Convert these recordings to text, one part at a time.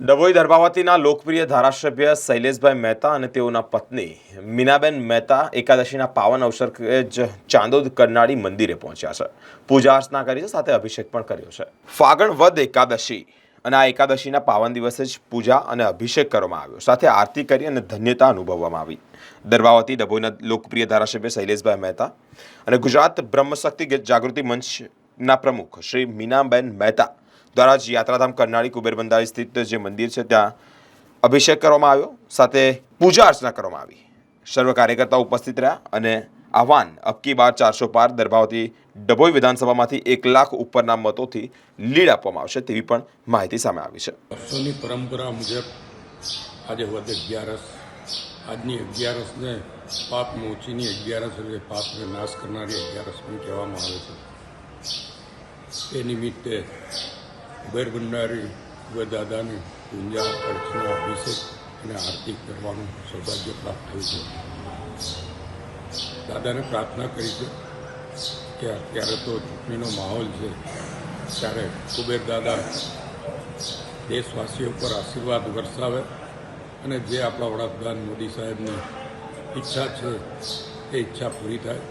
ડભોઈ દર્ભાવતીના લોકપ્રિય ધારાસભ્ય શૈલેષભાઈ મહેતા અને તેઓના પત્ની મીનાબેન મહેતા એકાદશીના પાવન અવસર જ ચાંદોદ કરનાળી મંદિરે પહોંચ્યા છે. પૂજા અર્ચના કરી છે, સાથે અભિષેક પણ કર્યો છે. ફાગણ વદ એકાદશી અને આ એકાદશીના પાવન દિવસે જ પૂજા અને અભિષેક કરવામાં આવ્યો. સાથે આરતી કરી અને ધન્યતા અનુભવવામાં આવી. દરબાવતી ડભોઈના લોકપ્રિય ધારાસભ્ય શૈલેષભાઈ મહેતા અને ગુજરાત બ્રહ્મશક્તિ જાગૃતિ મંચના પ્રમુખ શ્રી મીનાબેન મહેતા દ્વારા જ યાત્રાધામ કરનાળી કુબેર બંધારી સ્થિત જે મંદિર છે, ત્યાં અભિષેક કરવામાં આવ્યો. સાથે પૂજા અર્ચના કરવામાં આવી. સર્વ કાર્યકર્તાઓ ઉપસ્થિત રહ્યા અને આહવાન અબકી બાર ચારસો પાર દરભાવતી ડભોઈ વિધાનસભામાંથી એક લાખ ઉપરના મતોથી લીડ આપવામાં આવશે તેવી પણ માહિતી સામે આવી છે. વર્ષોની પરંપરા મુજબ આજે વધ અગિયારસ. આજની અગિયારસને પાપ મોચીની અગિયારસ એટલે પાપને નાશ કરનારી અગિયારસ પણ કહેવામાં આવે છે. એ નિમિત્તે કુબેર ભંડારી દાદાની પૂજા અર્ચના અભિષેક અને આરતી કરવાનું સૌભાગ્ય પ્રાપ્ત થયું છે. દાદાને પ્રાર્થના કરી છે કે અત્યારે તો ચૂંટણીનો માહોલ છે, ત્યારે કુબેર દાદા દેશવાસીઓ પર આશીર્વાદ વરસાવે અને જે આપણા વડાપ્રધાન મોદી સાહેબની ઈચ્છા છે, એ ઈચ્છા પૂરી થાય.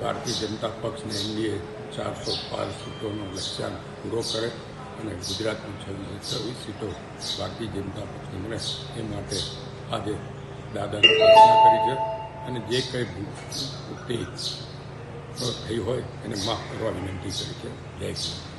ભારતીય જનતા પક્ષને એનડીએ ચારસો પાર સીટોનો લક્ષ્યાંક પૂરો કરે. અને ગુજરાતની છવ્વીસ છવ્વીસ સીટો ભારતીય જનતા પક્ષને મળે એ માટે આજે દાદાને પ્રાર્થના કરી છે અને જે કંઈ ભૂખ થઈ હોય એને માફ કરવા વિનંતી કરી છે. જય શ્રી